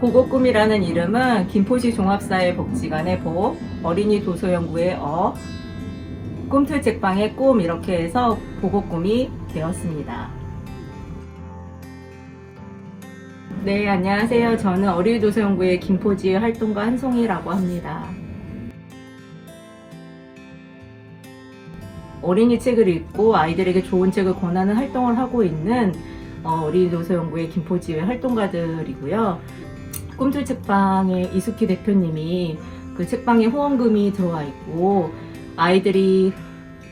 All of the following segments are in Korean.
보고꿈이라는 이름은 김포시 종합사회 복지관의 보, 어린이 도서연구의 어, 꿈틀 책방의 꿈 이렇게 해서 보고꿈이 되었습니다. 네, 안녕하세요. 저는 어린이 도서연구의 김포지 활동가 한송이라고 합니다. 어린이 책을 읽고 아이들에게 좋은 책을 권하는 활동을 하고 있는 어, 어린이 도서연구의 김포지회 활동가들이고요. 꿈틀 책방의 이수키 대표님이 그 책방에 후원금이 들어와 있고 아이들이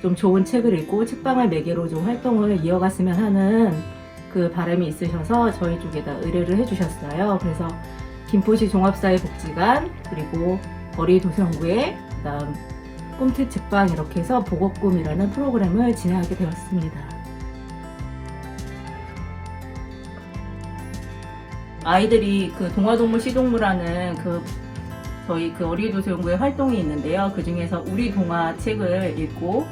좀 좋은 책을 읽고 책방을 매개로 좀 활동을 이어갔으면 하는 그 바람이 있으셔서 저희 쪽에다 의뢰를 해주셨어요. 그래서 김포시 종합사회복지관 그리고 어린이 도서연구회 그다음 꿈틀 책방 이렇게 해서 보고꿈이라는 프로그램을 진행하게 되었습니다. 아이들이 그 동화동물 시동무라는 그 저희 그 어린이 도서 연구의 활동이 있는데요. 그 중에서 우리 동화 책을 읽고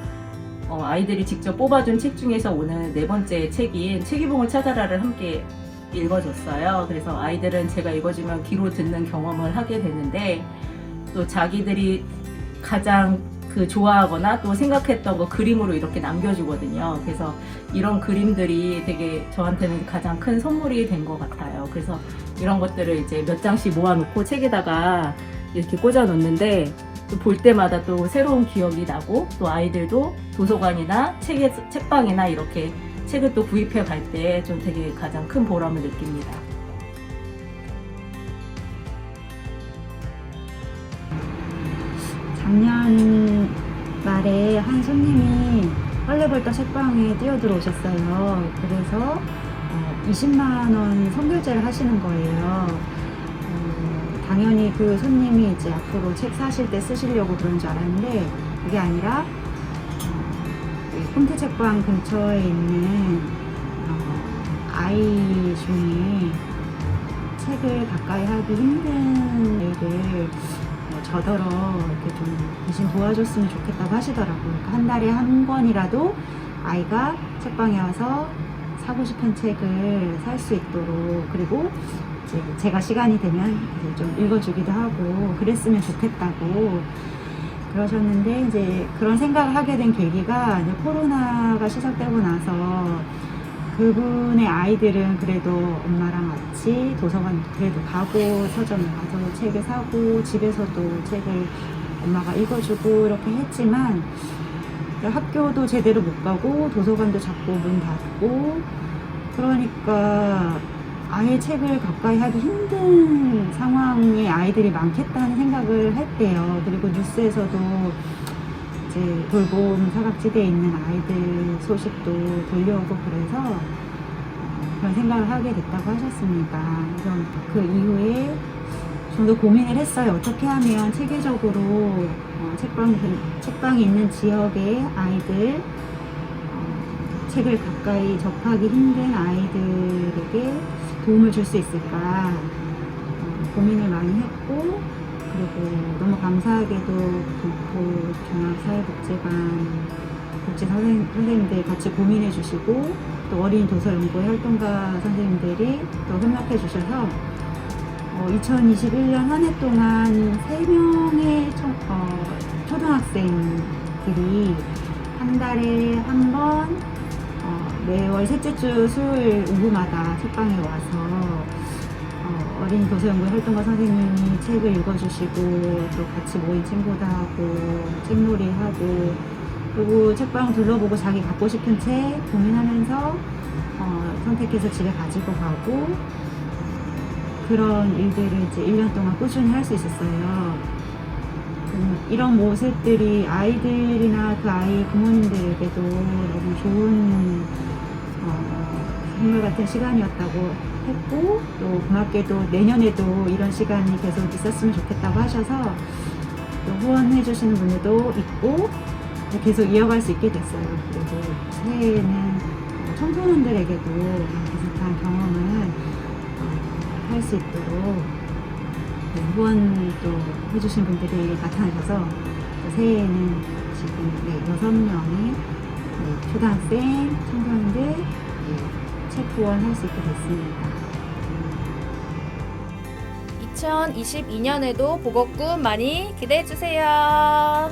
어, 아이들이 직접 뽑아준 책 중에서 오늘 네 번째 책인 책이봉을 찾아라를 함께 읽어줬어요. 그래서 아이들은 제가 읽어주면 귀로 듣는 경험을 하게 되는데 또 자기들이 가장 그 좋아하거나 또 생각했던 거 그림으로 이렇게 남겨주거든요. 그래서 이런 그림들이 되게 저한테는 가장 큰 선물이 된 것 같아요. 그래서 이런 것들을 이제 몇 장씩 모아놓고 책에다가 이렇게 꽂아 놓는데 또 볼 때마다 또 새로운 기억이 나고 또 아이들도 도서관이나 책에, 책방이나 이렇게 책을 또 구입해 갈 때 좀 되게 가장 큰 보람을 느낍니다. 작년 말에 한 손님이 헐레벌떡 책방에 뛰어들어오셨어요. 그래서 어, 20만 원 선결제를 하시는 거예요. 어, 당연히 그 손님이 이제 앞으로 책 사실 때 쓰시려고 그런 줄 알았는데 그게 아니라 어, 이 콘트 책방 근처에 있는 어, 아이 중에 책을 가까이 하기 힘든 애를 어, 저더러 이렇게 좀 대신 도와줬으면 좋겠다고 하시더라고요. 그러니까 한 달에 한 권이라도 아이가 책방에 와서 사고 싶은 책을 살 수 있도록 그리고 이제 제가 시간이 되면 이제 좀 읽어주기도 하고 그랬으면 좋겠다고 그러셨는데 이제 그런 생각을 하게 된 계기가 이제 코로나가 시작되고 나서 그분의 아이들은 그래도 엄마랑 같이 도서관 그래도 가고 서점에 가서 책을 사고 집에서도 책을 엄마가 읽어주고 이렇게 했지만 학교도 제대로 못 가고 도서관도 자꾸 문 닫고 그러니까 아예 책을 가까이 하기 힘든 상황에 아이들이 많겠다는 생각을 했대요. 그리고 뉴스에서도 이제 돌봄 사각지대에 있는 아이들 소식도 들려오고 그래서 어, 그런 생각을 하게 됐다고 하셨습니다. 그래서 그 이후에 좀 더 고민을 했어요. 어떻게 하면 체계적으로 어, 책방, 책방이 있는 지역의 아이들, 어, 책을 가까이 접하기 힘든 아이들에게 도움을 줄 수 있을까 어, 고민을 많이 했고 감사하게도 김포 종합사회복지관 복지 선생, 선생님들 같이 고민해 주시고 또 어린이 도서연구회 활동가 선생님들이 또 협력해 주셔서 어, 2021년 한 해 동안 3명의 초, 어, 초등학생들이 한 달에 한번 어, 매월 셋째 주 수요일 오후마다 책방에 와서 어, 어린이 도서연구회 활동가 선생님이 책을 읽어주시고 또 같이 모인 친구도 하고 책놀이 하고 그리고 책방 둘러보고 자기 갖고 싶은 책 고민하면서 어, 선택해서 집에 가지고 가고 그런 일들을 이제 1년 동안 꾸준히 할 수 있었어요. 음, 이런 모습들이 아이들이나 그 아이 부모님들에게도 너무 좋은 어, 선물 같은 시간이었다고 했고 또 고맙게도 내년에도 이런 시간이 계속 있었으면 좋겠다고 하셔서 또 후원해 주시는 분들도 있고 계속 이어갈 수 있게 됐어요. 그리고 새해에는 어, 청소년들에게도 비슷한 경험을 할 수 있도록 네, 후원도 해주신 분들이 나타나셔서 또 새해에는 지금 네, 여섯 명의 네, 초등학생, 청소년들 네, 책 후원할 수 있게 됐습니다. 2022년에도 보거꾼 많이 기대해 주세요.